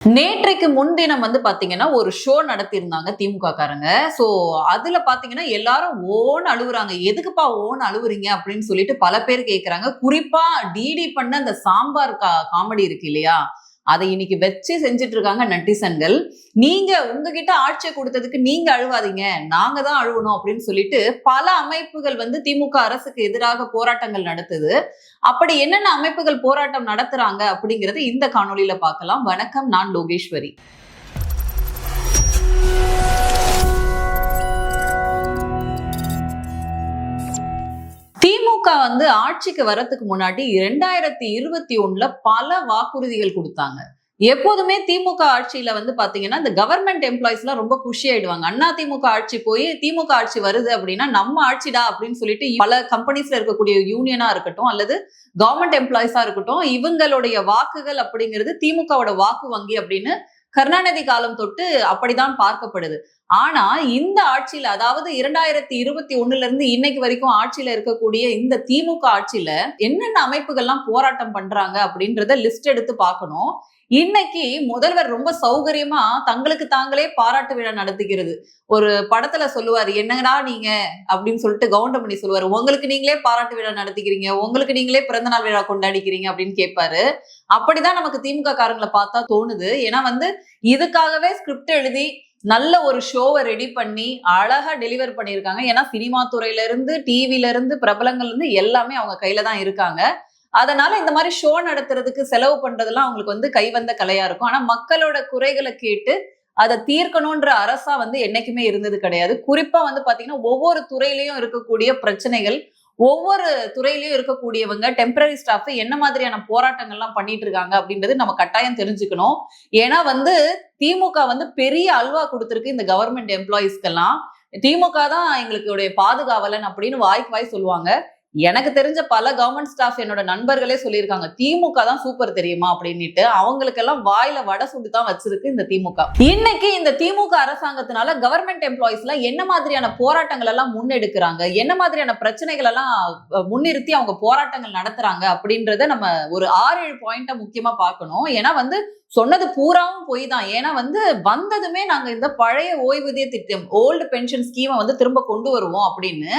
நேற்றைக்கு முன்தினம் வந்து பாத்தீங்கன்னா ஒரு ஷோ நடத்தியிருந்தாங்க திமுக காரங்க சோ அதுல பாத்தீங்கன்னா எல்லாரும் ஓன் அழுவுறாங்க. எதுக்குப்பா ஓன் அழுவுறீங்க அப்படின்னு சொல்லிட்டு பல பேர் கேக்குறாங்க. குறிப்பா டிடி பண்ண அந்த சாம்பார் கா காமெடி இருக்கு இல்லையா? அதை இன்னைக்கு வச்சு செஞ்சுட்டு இருக்காங்க நட்டிசன்கள். நீங்க உங்ககிட்ட ஆட்சியை கொடுத்ததுக்கு நீங்க அழுவாதீங்க. நாங்க தான் அழுவணும் அப்படின்னு சொல்லிட்டு பல அமைப்புகள் வந்து திமுக அரசுக்கு எதிராக போராட்டங்கள் நடத்துது. அப்படி என்னென்ன அமைப்புகள் போராட்டம் நடத்துறாங்க அப்படிங்கறது இந்த காணொளியில பார்க்கலாம். வணக்கம் நான் லோகேஸ்வரி. திமுக வந்து ஆட்சிக்கு வரத்துக்கு முன்னாடி இரண்டாயிரத்தி இருபத்தி ஒண்ணுல பல வாக்குறுதிகள் கொடுத்தாங்க. எப்போதுமே திமுக ஆட்சியில வந்து பாத்தீங்கன்னா இந்த கவர்மெண்ட் எம்ப்ளாயிஸ் எல்லாம் ரொம்ப குஷி ஆயிடுவாங்க. அண்ணா திமுக ஆட்சி போய் திமுக ஆட்சி வருது அப்படின்னா நம்ம ஆட்சிடா அப்படின்னு சொல்லிட்டு பல கம்பெனிஸ்ல இருக்கக்கூடிய யூனியனா இருக்கட்டும் அல்லது கவர்மெண்ட் எம்ப்ளாயிஸா இருக்கட்டும் இவங்களுடைய வாக்குகள் அப்படிங்கிறது திமுகவோட வாக்கு வங்கி அப்படின்னு கருணாநிதி காலம் தொட்டு அப்படிதான் பார்க்கப்படுது. ஆனா இந்த ஆட்சியில அதாவது இரண்டாயிரத்தி இருபத்தி ஒண்ணுல இருந்து இன்னைக்கு வரைக்கும் ஆட்சியில இருக்கக்கூடிய இந்த திமுக ஆட்சியில என்னென்ன அமைப்புகள்லாம் போராட்டம் பண்றாங்க அப்படின்றத லிஸ்ட் எடுத்து பார்க்கணும். இன்னைக்கு முதல்வர் ரொம்ப சௌகரியமா தங்களுக்கு தாங்களே பாராட்டு விழா நடத்துகிறது. ஒரு படத்துல சொல்லுவாரு என்னங்கடா நீங்க? அப்படின்னு சொல்லிட்டு கவுண்டமணி சொல்லுவாரு உங்களுக்கு நீங்களே பாராட்டு விழா நடத்திக்கிறீங்க உங்களுக்கு நீங்களே பிறந்தநாள் விழா கொண்டாடிக்கிறீங்க அப்படின்னு கேட்பாரு. அப்படிதான் நமக்கு திமுக காரங்களை பார்த்தா தோணுது. ஏன்னா வந்து இதுக்காகவே ஸ்கிரிப்ட் எழுதி நல்ல ஒரு ஷோவை ரெடி பண்ணி அழகா டெலிவர் பண்ணியிருக்காங்க. ஏன்னா சினிமா துறையில இருந்து டிவில இருந்து பிரபலங்கள்ல இருந்து எல்லாமே அவங்க கையில தான் இருக்காங்க. அதனால இந்த மாதிரி ஷோ நடத்துறதுக்கு செலவு பண்றதெல்லாம் அவங்களுக்கு வந்து கைவந்த கலையா இருக்கும். ஆனா மக்களோட குறைகளை கேட்டு அதை தீர்க்கணும்ன்ற அரசா வந்து என்னைக்குமே இருந்தது கிடையாது. குறிப்பா வந்து பாத்தீங்கன்னா ஒவ்வொரு துறையிலையும் இருக்கக்கூடிய பிரச்சனைகள் ஒவ்வொரு துறையிலையும் இருக்கக்கூடியவங்க டெம்பரரி ஸ்டாஃப் என்ன மாதிரியான போராட்டங்கள்லாம் பண்ணிட்டு இருக்காங்க அப்படின்றது நம்ம கட்டாயம் தெரிஞ்சுக்கணும். ஏன்னா வந்து திமுக வந்து பெரிய அல்வா கொடுத்துருக்கு இந்த கவர்மெண்ட் எம்ப்ளாயிஸ்க்கெல்லாம் திமுக தான் எங்களுடைய பாதுகாவலன் அப்படின்னு வாய்க்கு வாய் சொல்லுவாங்க. எனக்கு தெரிஞ்ச பல கவர்மெண்ட் ஸ்டாஃப் என்னோட நண்பர்களே சொல்லியிருக்காங்க திமுக தான் சூப்பர் தெரியுமா அப்படின்னுட்டு அவங்களுக்கெல்லாம் வாயில வடை சுட்டு தான் வச்சிருக்கு இந்த திமுக. இன்னைக்கு இந்த திமுக அரசாங்கத்தினால கவர்மெண்ட் எம்ப்ளாயிஸ்ல என்ன மாதிரியான போராட்டங்கள் எல்லாம் முன்னெடுக்கிறாங்க? என்ன மாதிரியான பிரச்சனைகள் எல்லாம் முன்னிறுத்தி அவங்க போராட்டங்கள் நடத்துறாங்க அப்படின்றத நம்ம ஒரு ஆறு ஏழு பாயிண்ட முக்கியமா பார்க்கணும். ஏன்னா வந்து சொன்னது பூராவும் பொய் தான். ஏன்னா வந்து வந்ததுமே நாங்க இந்த பழைய ஓய்வூதிய திட்டம் ஓல்டு பென்ஷன் ஸ்கீமை வந்து திரும்ப கொண்டு வருவோம் அப்படின்னு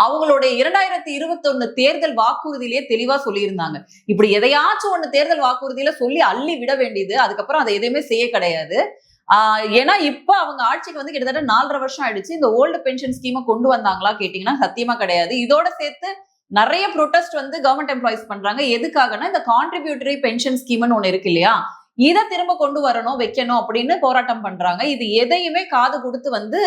அவங்களுடைய இரண்டாயிரத்தி இருபத்தி ஒண்ணு தேர்தல் வாக்குறுதியிலேயே தெளிவா சொல்லியிருந்தாங்க. இப்படி எதையாச்சும் ஒண்ணு தேர்தல் வாக்குறுதியில சொல்லி அள்ளி விட வேண்டியது அதுக்கப்புறம் அதை எதையுமே செய்ய கிடையாது. ஆஹ் ஏன்னா இப்ப அவங்க ஆட்சிக்கு வந்து கிட்டத்தட்ட நாலரை வருஷம் ஆயிடுச்சு. இந்த ஓல்டு பென்ஷன் ஸ்கீமை கொண்டு வந்தாங்களா கேட்டீங்கன்னா சத்தியமா கிடையாது. இதோட சேர்த்து நிறைய ப்ரொட்டஸ்ட் வந்து கவர்மெண்ட் எம்ப்ளாயிஸ் பண்றாங்க. எதுக்காகனா இந்த கான்ட்ரிபியூட்டரி பென்ஷன் ஸ்கீம்னு ஒண்ணு இருக்கு இல்லையா? இதை திரும்ப கொண்டு வரணும் வைக்கணும் அப்படின்னு போராட்டம் பண்றாங்க. இது எதையுமே காது கொடுத்து வந்து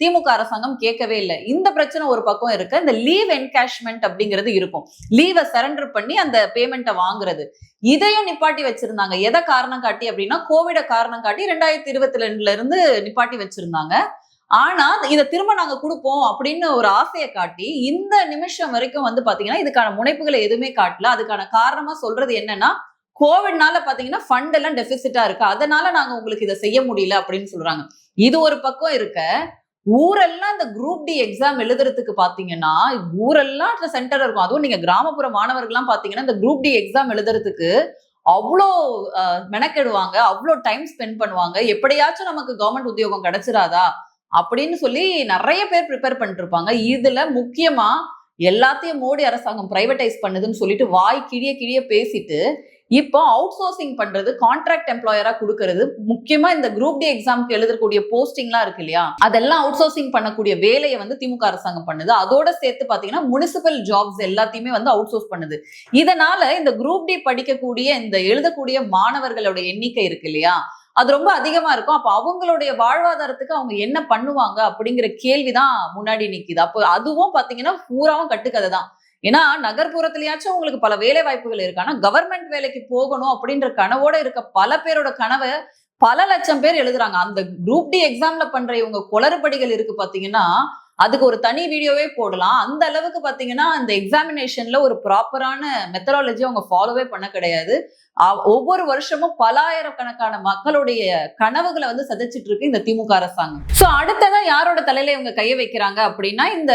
திமுக அரசாங்கம் கேட்கவே இல்லை. இந்த பிரச்சனை ஒரு பக்கம் இருக்கு. இந்த லீவ் என்கேஷ்மெண்ட் அப்படிங்கிறது இருக்கும். லீவை சரண்டர் பண்ணி அந்த பேமெண்ட்டை வாங்குறது. இதையும் நிப்பாட்டி வச்சிருந்தாங்க. எதை காரணம் காட்டி அப்படின்னா கோவிட காரணம் காட்டி ரெண்டாயிரத்தி இருபத்தி ரெண்டுல இருந்து நிப்பாட்டி வச்சிருந்தாங்க. ஆனா இதை திரும்ப நாங்க கொடுப்போம் அப்படின்னு ஒரு ஆசையை காட்டி இந்த நிமிஷம் வரைக்கும் வந்து பாத்தீங்கன்னா இதுக்கான முனைப்புகளை எதுவுமே காட்டல. அதுக்கான காரணமா சொல்றது என்னன்னா கோவிட்னால பாத்தீங்கன்னா ஃபண்ட் எல்லாம் டெபிசிட்டா இருக்கு. அதனால நாங்க உங்களுக்கு இதை செய்ய முடியல அப்படின்னு சொல்றாங்க. இது ஒரு பக்கம் இருக்க ஊரெல்லாம் இந்த குரூப் டி எக்ஸாம் எழுதுறதுக்கு பாத்தீங்கன்னா ஊரெல்லாம் சென்டர் இருக்கும். அதுவும் நீங்க கிராமப்புற மாணவர்கள்லாம் பாத்தீங்கன்னா இந்த குரூப் டி எக்ஸாம் எழுதுறதுக்கு அவ்வளோ மெனக்கெடுவாங்க அவ்வளோ டைம் ஸ்பெண்ட் பண்ணுவாங்க. எப்படியாச்சும் நமக்கு கவர்மெண்ட் உத்தியோகம் கிடைச்சிராதா? அப்படின்னு சொல்லி நிறைய பேர் ப்ரிப்பேர் பண்ணிருப்பாங்க இதுல முக்கியமா எல்லாத்தையும் மோடி அரசாங்கம் பிரைவேடைஸ் பண்ணுதுன்னு சொல்லிட்டு வாய் கிழிய கிழிய பேசிட்டு இப்போ அவுட் சோர்சிங் பண்றது கான்ட்ராக்ட் எம்ப்ளாயரா கொடுக்கறது முக்கியமா இந்த குரூப் டி எக்ஸாம்க்கு எழுதக்கூடிய போஸ்டிங்லாம் இருக்கு இல்லையா? அதெல்லாம் அவுட் சோர்சிங் பண்ணக்கூடிய வேலையை வந்து திமுக அரசாங்கம் பண்ணுது. அதோட சேர்த்து பாத்தீங்கன்னா முனிசிபல் ஜாப்ஸ் எல்லாத்தையுமே வந்து அவுட் சோர்ஸ் பண்ணுது. இதனால இந்த குரூப் டி படிக்கக்கூடிய இந்த எழுதக்கூடிய மாணவர்களோட எண்ணிக்கை இருக்கு இல்லையா? அது ரொம்ப அதிகமா இருக்கும். அப்ப அவங்களுடைய வாழ்வாதாரத்துக்கு அவங்க என்ன பண்ணுவாங்க அப்படிங்கிற கேள்விதான் முன்னாடி நிக்குது. அப்போ அதுவும் பாத்தீங்கன்னா பூராவும் கட்டுக்கதை தான் ஏன்னா நகர்ப்புறத்துலயாச்சும் உங்களுக்கு பல வேலை வாய்ப்புகள் இருக்கு. ஆனா கவர்மெண்ட் வேலைக்கு போகணும் அப்படின்ற கனவோட இருக்க பல பேரோட கனவை பல லட்சம் பேர் எழுதுறாங்க. அந்த குரூப் டி எக்ஸாம்ல பண்ற இவங்க குளறுபடிகள் இருக்கு பாத்தீங்கன்னா அதுக்கு ஒரு தனி வீடியோவே போடலாம். அந்த அளவுக்கு பாத்தீங்கன்னா அந்த எக்ஸாமினேஷன்ல ஒரு ப்ராப்பரான மெத்தடாலஜி அவங்க ஃபாலோவே பண்ண கிடையாது. ஒவ்வொரு வருஷமும் பலாயிரக்கணக்கான மக்களுடைய கனவுகளை வந்து சதைச்சிட்டு இருக்கு இந்த திமுக அரசாங்கம். சோ அடுத்ததா யாரோட தலையில இவங்க கைய வைக்கிறாங்க அப்படின்னா இந்த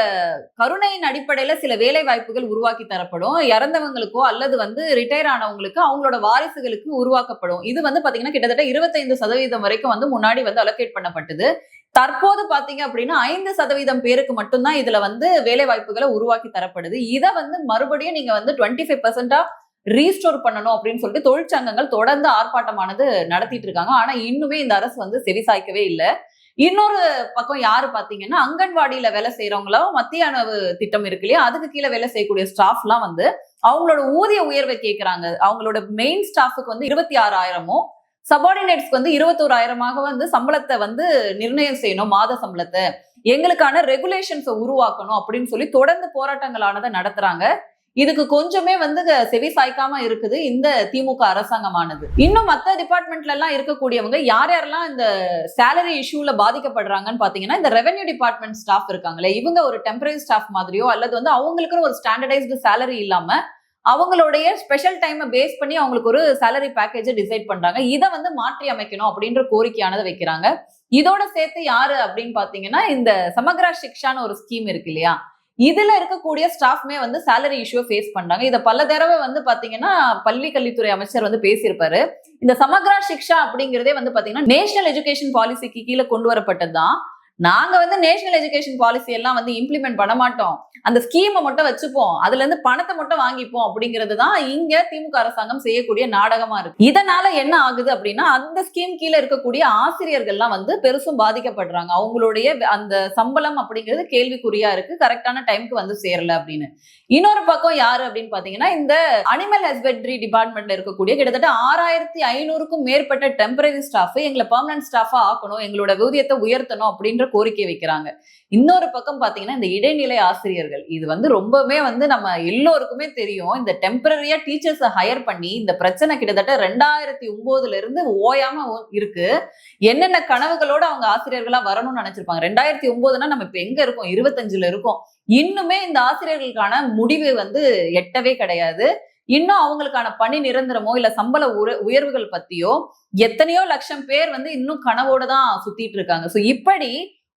கருணையின் அடிப்படையில சில வேலை வாய்ப்புகள் உருவாக்கி தரப்படும். இறந்தவங்களுக்கோ அல்லது வந்து ரிட்டையர் ஆனவங்களுக்கு அவங்களோட வாரிசுகளுக்கு உருவாக்கப்படும். இது வந்து பாத்தீங்கன்னா கிட்டத்தட்ட இருபத்தைந்து சதவீதம் வரைக்கும் வந்து முன்னாடி வந்து அலோகேட் பண்ணப்பட்டது. தற்போது பாத்தீங்க அப்படின்னா ஐந்து சதவீதம் பேருக்கு மட்டும்தான் இதுல வந்து வேலை வாய்ப்புகளை உருவாக்கி தரப்படுது. இதை வந்து மறுபடியும் நீங்க வந்து டுவெண்ட்டி ஃபைவ் பர்சன்டா ரீஸ்டோர் பண்ணணும் அப்படின்னு சொல்லிட்டு தொழிற்சங்கங்கள் தொடர்ந்து ஆர்ப்பாட்டமானது நடத்திட்டு இருக்காங்க. ஆனா இன்னுமே இந்த அரசு வந்து செவிசாய்க்கவே இல்லை. இன்னொரு பக்கம் யாரு பாத்தீங்கன்னா அங்கன்வாடியில வேலை செய்யறவங்களும் மத்திய உணவு திட்டம் இருக்கு இல்லையா? அதுக்கு கீழே வேலை செய்யக்கூடிய ஸ்டாஃப்லாம் வந்து அவங்களோட ஊதிய உயர்வை கேட்கறாங்க அவங்களோட மெயின் ஸ்டாஃபுக்கு வந்து இருபத்தி ஆறாயிரமும் சபார்டினேட்ஸ்க்கு வந்து இருபத்தோராயிரமாக வந்து சம்பளத்தை வந்து நிர்ணயம் செய்யணும் மாத சம்பளத்தை. எங்களுக்கான ரெகுலேஷன்ஸை உருவாக்கணும் அப்படின்னு சொல்லி தொடர்ந்து போராட்டங்களானதை நடத்துறாங்க. இதுக்கு கொஞ்சமே வந்து செவி சாய்க்காம இருக்குது இந்த திமுக அரசாங்கமானது. இன்னும் மற்ற டிபார்ட்மெண்ட்ல எல்லாம் இருக்கக்கூடியவங்க யார் யாரெல்லாம் இந்த சேலரி இஷ்யூல பாதிக்கப்படுறாங்கன்னு பாத்தீங்கன்னா இந்த ரெவென்யூ டிபார்ட்மெண்ட் ஸ்டாஃப் இருக்காங்களே இவங்க ஒரு டெம்பரரி ஸ்டாஃப் மாதிரியோ அல்லது வந்து அவங்களுக்குன்னு ஒரு ஸ்டாண்டர்டைஸ்டு சேலரி இல்லாம அவங்களுடைய ஸ்பெஷல் டைமை பேஸ் பண்ணி அவங்களுக்கு ஒரு சேலரி பேக்கேஜை டிசைட் பண்றாங்க. இதை வந்து மாற்றி அமைக்கணும் அப்படின்ற கோரிக்கையானதை வைக்கிறாங்க. இதோட சேர்த்து யாரு அப்படின்னு பாத்தீங்கன்னா இந்த சமக்ரா சிக்ஷான்னு ஒரு ஸ்கீம் இருக்கு இல்லையா? இதுல இருக்கக்கூடிய ஸ்டாஃப்மே வந்து சேலரி இஷ்யூ ஃபேஸ் பண்றாங்க. இதை பல தடவை வந்து பாத்தீங்கன்னா பள்ளி கல்வித்துறை அமைச்சர் வந்து பேசியிருப்பாரு. இந்த சமக்ரா சிக்ஷா அப்படிங்கிறதே வந்து பாத்தீங்கன்னா நேஷனல் எஜுகேஷன் பாலிசிக்கு கீழே கொண்டு வரப்பட்டதுதான். நாங்க வந்து நேஷனல் எஜுகேஷன் பாலிசி எல்லாம் வந்து இம்ப்ளிமெண்ட் பண்ண மாட்டோம். அந்த ஸ்கீமை மட்டும் வச்சுப்போம். அதுல இருந்து பணத்தை மட்டும் வாங்கிப்போம் அப்படிங்கிறது தான் இங்க திமுக அரசாங்கம் செய்யக்கூடிய நாடகமா இருக்கு. இதனால என்ன ஆகுது அப்படின்னா அந்த ஸ்கீம் கீழே இருக்கக்கூடிய ஆசிரியர்கள்லாம் வந்து பெருசும் பாதிக்கப்படுறாங்க. அவங்களுடைய அந்த சம்பளம் அப்படிங்கிறது கேள்விக்குறியா இருக்கு. கரெக்டான டைம்க்கு வந்து சேரல அப்படின்னு. இன்னொரு பக்கம் யாரு அப்படின்னு பாத்தீங்கன்னா இந்த அனிமல் ஹஸ்பண்ட்ரி டிபார்ட்மெண்ட்ல இருக்கக்கூடிய கிட்டத்தட்ட ஆறாயிரத்தி ஐநூறுக்கும் மேற்பட்ட டெம்பரரி ஸ்டாஃப் எங்களை பர்மனன்ட் ஸ்டாஃபா ஆக்கணும் எங்களோட ஊதியத்தை உயர்த்தணும் அப்படின்ற கோரிக்கை வைக்கிறாங்க. இன்னொரு பக்கம் பாத்தீங்கன்னா இந்த இடைநிலை ஆசிரியர்கள் இது வந்து ரொம்பவே வந்து நம்ம எல்லோருக்குமே தெரியும். இந்த டெம்பரரியா டீச்சர்ஸை ஹையர் பண்ணி இந்த பிரச்சனை கிட்டத்தட்ட ரெண்டாயிரத்தி ஒன்பதுல இருந்து ஓயாம இருக்கு. என்னென்ன கனவுகளோட அவங்க ஆசிரியர்களா வரணும்னு நினைச்சிருப்பாங்க. ரெண்டாயிரத்தி ஒன்பதுனா நம்ம இப்ப எங்க இருக்கோம்? இருபத்தஞ்சுல இருக்கோம். இன்னுமே இந்த ஆசிரியர்களுக்கான முடிவு வந்து எட்டவே கிடையாது. இன்னும் அவங்களுக்கான பணி நிரந்தரமோ இல்ல சம்பள உயர்வுகள் பத்தியோ எத்தனையோ லட்சம் பேர் வந்து இன்னும் கனவோட தான் சுத்திட்டு இருக்காங்க. சோ இப்படி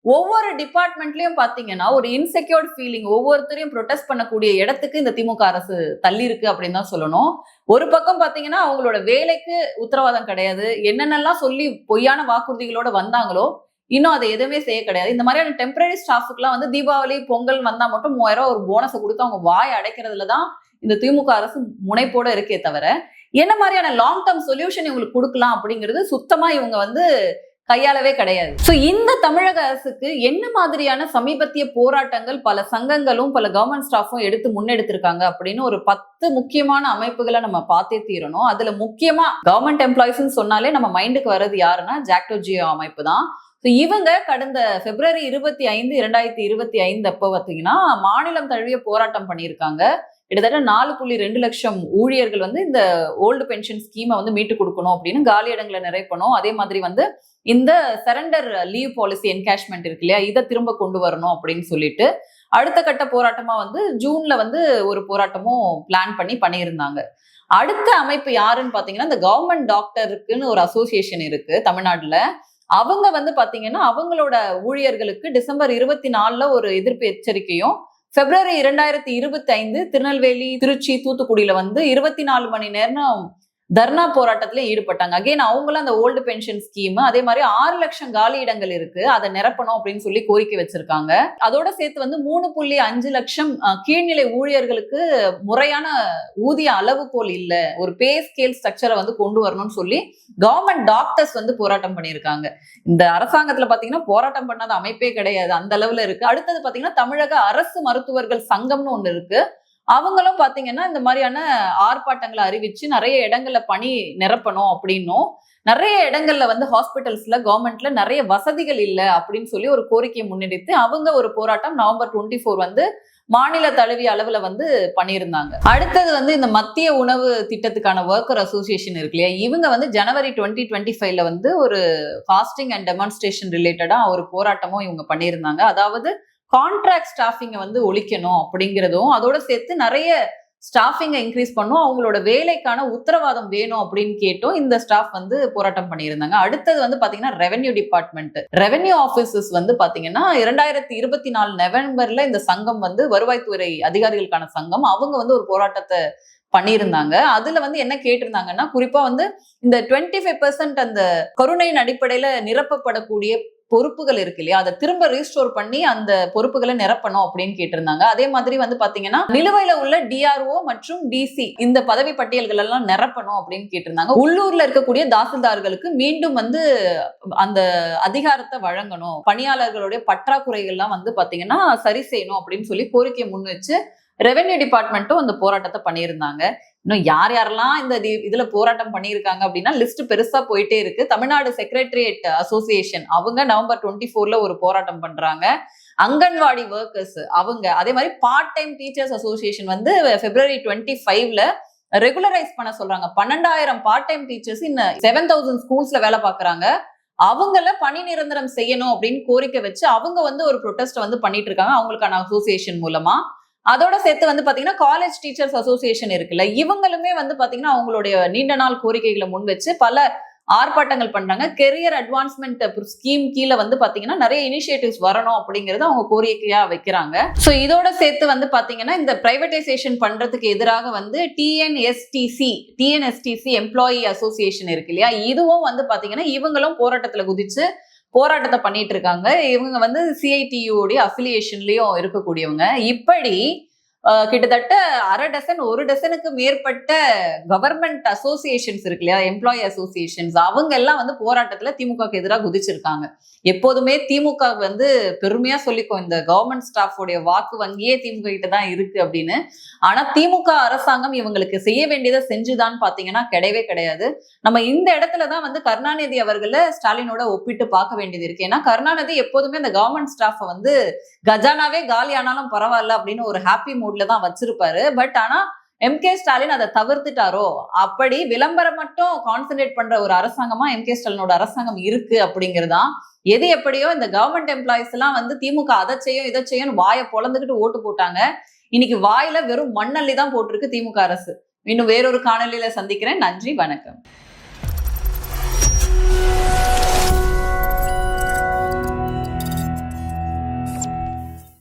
ஒவ்வொரு டிபார்ட்மெண்ட்லயும் பாத்தீங்கன்னா ஒரு இன்செக்யூர்ட் ஃபீலிங் ஒவ்வொருத்தரையும் ப்ரொடெஸ்ட் பண்ணக்கூடிய இடத்துக்கு இந்த திமுக அரசு தள்ளி இருக்கு அப்படின்னு தான் சொல்லணும். ஒரு பக்கம் பாத்தீங்கன்னா அவங்களோட வேலைக்கு உத்தரவாதம் கிடையாது. என்னென்னலாம் சொல்லி பொய்யான வாக்குறுதிகளோட வந்தாங்களோ இன்னும் அதை எதுவுமே செய்ய கிடையாது. இந்த மாதிரியான டெம்பரரி ஸ்டாஃபுக்குலாம் வந்து தீபாவளி பொங்கல் வந்தா மட்டும் மூவாயிரம் ரூபாய் ஒரு போனஸை கொடுத்து அவங்க வாய் அடைக்கிறதுல தான் இந்த திமுக அரசு முனைப்போட இருக்கே தவிர என்ன மாதிரியான லாங் டேர்ம் சொல்யூஷன் இவங்களுக்கு கொடுக்கலாம் அப்படிங்கிறது சுத்தமா இவங்க வந்து கையாளவே கிடையாது. ஸோ இந்த தமிழக அரசுக்கு என்ன மாதிரியான சமீபத்திய போராட்டங்கள் பல சங்கங்களும் பல கவர்மெண்ட் ஸ்டாஃபும் எடுத்து முன்னெடுத்திருக்காங்க அப்படின்னு ஒரு பத்து முக்கியமான அமைப்புகளை நம்ம பார்த்தே தீரணும். அதுல முக்கியமா கவர்மெண்ட் எம்ப்ளாயிஸ்ன்னு சொன்னாலே நம்ம மைண்டுக்கு வர்றது யாருன்னா ஜாக்டோஜியோ அமைப்பு தான். ஸோ இவங்க கடந்த பிப்ரவரி இருபத்தி ஐந்து இரண்டாயிரத்தி இருபத்தி ஐந்து அப்போ பார்த்தீங்கன்னா மாநிலம் தழுவிய போராட்டம் பண்ணியிருக்காங்க. கிட்டத்தட்ட நாலு புள்ளி ரெண்டு லட்சம் ஊழியர்கள் வந்து இந்த ஓல்டு பென்ஷன் ஸ்கீமை வந்து மீட்டு கொடுக்கணும் அப்படின்னு காலி இடங்களை நிறைப்பணும் அதே மாதிரி வந்து இந்த சரண்டர் லீவ் பாலிசி என்கேஷ்மெண்ட் இருக்கு இல்லையா? இதை திரும்ப கொண்டு வரணும் அப்படின்னு சொல்லிட்டு அடுத்த கட்ட போராட்டமா வந்து ஜூன்ல வந்து ஒரு போராட்டமும் பிளான் பண்ணி பண்ணியிருந்தாங்க. அடுத்த அமைப்பு யாருன்னு பாத்தீங்கன்னா இந்த கவர்மெண்ட் டாக்டருக்குன்னு ஒரு அசோசியேஷன் இருக்கு தமிழ்நாட்டுல. அவங்க வந்து பாத்தீங்கன்னா அவங்களோட ஊழியர்களுக்கு டிசம்பர் இருபத்தி நாலுல ஒரு எதிர்ப்பு எச்சரிக்கையும் பிப்ரவரி இரண்டாயிரத்தி இருபத்தி ஐந்து திருநெல்வேலி திருச்சி தூத்துக்குடியில வந்து இருபத்தி நாலு மணி நேரம் தர்ணா போராட்டத்துல ஈடுபட்டாங்க. அகைன் அவங்களும் அந்த ஓல்டு பென்ஷன் ஸ்கீம் அதே மாதிரி ஆறு லட்சம் காலி இடங்கள் இருக்கு அதை நிரப்பணும் அப்படின்னு சொல்லி கோரிக்கை வச்சிருக்காங்க. அதோட சேர்த்து வந்து மூணு புள்ளி அஞ்சு லட்சம் கீழ்நிலை ஊழியர்களுக்கு முறையான ஊதிய அளவுகோல் இல்ல. ஒரு பே ஸ்கேல் ஸ்ட்ரக்சரை வந்து கொண்டு வரணும்னு சொல்லி கவர்மெண்ட் டாக்டர்ஸ் வந்து போராட்டம் பண்ணியிருக்காங்க. இந்த அரசாங்கத்துல பாத்தீங்கன்னா போராட்டம் பண்ணாத அமைப்பே கிடையாது. அந்த அளவுல இருக்கு. அடுத்தது பாத்தீங்கன்னா தமிழக அரசு மருத்துவர்கள் சங்கம்னு ஒண்ணு இருக்கு. அவங்களும் பாத்தீங்கன்னா இந்த மாதிரியான ஆர்ப்பாட்டங்களை அறிவிச்சு நிறைய இடங்கள்ல பணி நிரப்பணும் அப்படின்னும். நிறைய இடங்கள்ல வந்து ஹாஸ்பிட்டல்ஸ்ல கவர்மெண்ட்ல நிறைய வசதிகள் இல்லை அப்படின்னு சொல்லி ஒரு கோரிக்கையை முன்னெடுத்து அவங்க ஒரு போராட்டம் நவம்பர் டுவெண்ட்டி ஃபோர் வந்து மாநில தழுவிய அளவுல வந்து பண்ணியிருந்தாங்க. அடுத்தது வந்து இந்த மத்திய உணவு திட்டத்துக்கான ஒர்க்கர் அசோசியேஷன் இருக்கு இல்லையா? இவங்க வந்து ஜனவரி டுவெண்ட்டி டுவெண்ட்டி ஃபைவ்ல வந்து ஒரு ஃபாஸ்டிங் அண்ட் டெமான்ஸ்ட்ரேஷன் ரிலேட்டடா ஒரு போராட்டமும் இவங்க பண்ணியிருந்தாங்க. அதாவது கான்ட்ராக்ட் ஸ்டாஃபிங்கை வந்து ஒழிக்கணும் அப்படிங்கிறதும் அதோட சேர்த்து நிறைய ஸ்டாஃபிங்கை இன்க்ரீஸ் பண்ணும். அவங்களோட வேலைக்கான உத்தரவாதம் வேணும் அப்படின்னு கேட்டும் இந்த ஸ்டாஃப் வந்து போராட்டம் பண்ணியிருந்தாங்க. அடுத்தது வந்து பாத்தீங்கன்னா ரெவென்யூ டிபார்ட்மெண்ட் ரெவென்யூ ஆஃபீஸஸ் வந்து பாத்தீங்கன்னா இரண்டாயிரத்தி இருபத்தி நாலு நவம்பர்ல இந்த சங்கம் வந்து வருவாய்த்துறை அதிகாரிகளுக்கான சங்கம். அவங்க வந்து ஒரு போராட்டத்தை பண்ணியிருந்தாங்க. அதுல வந்து என்ன கேட்டிருந்தாங்கன்னா குறிப்பா வந்து இந்த டுவெண்ட்டி ஃபைவ் அந்த கருணையின் அடிப்படையில நிரப்பப்படக்கூடிய பொறுப்புகள் இருக்கு இல்லையா? அதை திரும்ப ரீஸ்டோர் பண்ணி அந்த பொறுப்புகளை நிரப்பணும் அப்படின்னு கேட்டிருந்தாங்க. அதே மாதிரி வந்து பாத்தீங்கன்னா நிலுவையில உள்ள டிஆர்ஓ மற்றும் டிசி இந்த பதவி பட்டியல்கள் எல்லாம் நிரப்பணும் அப்படின்னு கேட்டிருந்தாங்க. உள்ளூர்ல இருக்கக்கூடிய தாசில்தார்களுக்கு மீண்டும் வந்து அந்த அதிகாரத்தை வழங்கணும். பணியாளர்களுடைய பற்றாக்குறைகள்லாம் வந்து பாத்தீங்கன்னா சரி செய்யணும் அப்படின்னு சொல்லி கோரிக்கை முன் வச்சு ரெவென்யூ டிபார்ட்மெண்ட்டும் அந்த போராட்டத்தை பண்ணியிருந்தாங்க. இன்னும் யார் யாரெல்லாம் இந்த இதுல போராட்டம் பண்ணியிருக்காங்க அப்படின்னா லிஸ்ட் பெருசா போயிட்டே இருக்கு. தமிழ்நாடு செக்ரட்டரியேட் அசோசியேஷன் அவங்க நவம்பர் டுவெண்ட்டி ஃபோர்ல ஒரு போராட்டம் பண்றாங்க. அங்கன்வாடி ஒர்க்கர்ஸ் அவங்க அதே மாதிரி பார்ட் டைம் டீச்சர்ஸ் அசோசியேஷன் வந்து பிப்ரவரி டுவெண்ட்டி ஃபைவ்ல ரெகுலரைஸ் பண்ண சொல்றாங்க. பன்னெண்டாயிரம் பார்ட் டைம் டீச்சர்ஸ் இன்னும் செவன் தௌசண்ட் ஸ்கூல்ஸ்ல வேலை பார்க்குறாங்க. அவங்கள பணி நிரந்தரம் செய்யணும் அப்படின்னு கோரிக்கை வச்சு அவங்க வந்து ஒரு ப்ரொட்டஸ்ட் வந்து பண்ணிட்டு இருக்காங்க. அவங்களுக்கான அசோசியேஷன் மூலமா. அதோட சேர்த்து வந்து பாத்தீங்கன்னா காலேஜ் டீச்சர்ஸ் அசோசியேஷன் இருக்குல்ல இவங்களுமே வந்து பாத்தீங்கன்னா அவங்களுடைய நீண்ட நாள் கோரிக்கைகளை முன் வச்சு பல ஆர்ப்பாட்டங்கள் பண்றாங்க. கெரியர் அட்வான்ஸ்மெண்ட் ஸ்கீம் கீழே வந்து பாத்தீங்கன்னா நிறைய இனிஷியேட்டிவ்ஸ் வரணும் அப்படிங்கறத அவங்க கோரிக்கையா வைக்கிறாங்க. ஸோ இதோட சேர்த்து வந்து பாத்தீங்கன்னா இந்த பிரைவேடைசேஷன் பண்றதுக்கு எதிராக வந்து டிஎன்எஸ்டிசி டிஎன்எஸ்டிசி எம்ப்ளாயி அசோசியேஷன் இருக்கு இல்லையா? இதுவும் வந்து பாத்தீங்கன்னா இவங்களும் போராட்டத்துல குதிச்சு போராட்டத்தை பண்ணிட்டு இருக்காங்க. இவங்க வந்து சிஐடியுடைய அஃபிலியேஷன்லயும் இருக்கக்கூடியவங்க. இப்படி கிட்டத்தட்ட அரை டசன் ஒரு டசனுக்கு மேற்பட்ட கவர்மெண்ட் அசோசியேஷன்ஸ் இருக்கு இல்லையா? எம்ப்ளாயி அசோசியேஷன்ஸ் அவங்க எல்லாம் வந்து போராட்டத்துல திமுகக்கு எதிராக குதிச்சிருக்காங்க. எப்போதுமே திமுக வந்து பெருமையா சொல்லிக்கோ இந்த கவர்மெண்ட் ஸ்டாஃபோடைய வாக்கு வங்கியே திமுக கிட்ட தான் இருக்கு அப்படின்னு. ஆனா திமுக அரசாங்கம் இவங்களுக்கு செய்ய வேண்டியதை செஞ்சுதான்னு பாத்தீங்கன்னா கிடையவே கிடையாது. நம்ம இந்த இடத்துல தான் வந்து கருணாநிதி அவர்களை ஸ்டாலினோட ஒப்பிட்டு பார்க்க வேண்டியது இருக்கு. ஏன்னா கருணாநிதி எப்போதுமே இந்த கவர்மெண்ட் ஸ்டாஃபை வந்து கஜானாவே காலி ஆனாலும் பரவாயில்ல அப்படின்னு ஒரு ஹாப்பி மூட் தான் வச்சிருப்பாரு. பட் ஆனா எம் கே ஸ்டாலின் அதை தவிர்த்துட்டாரோ? அப்படி விளம்பரம் மட்டும் கான்சென்ட்ரேட் பண்ற ஒரு அரசாங்கமா எம் கே ஸ்டாலினோட அரசாங்கம் இருக்கு அப்படிங்கறதுதான் எது எப்படியோ இந்த கவர்மெண்ட் எம்ப்ளாயிஸ் எல்லாம் வந்து திமுக அதை செய்யும் இதை செய்யும் வாயை பொழந்துக்கிட்டு ஓட்டு போட்டாங்க. இன்னைக்கு வாயில வெறும் மண்ணள்ளி தான் போட்டிருக்கு திமுக அரசு. இன்னும் வேறொரு காணொலியில சந்திக்கிறேன். நன்றி வணக்கம்.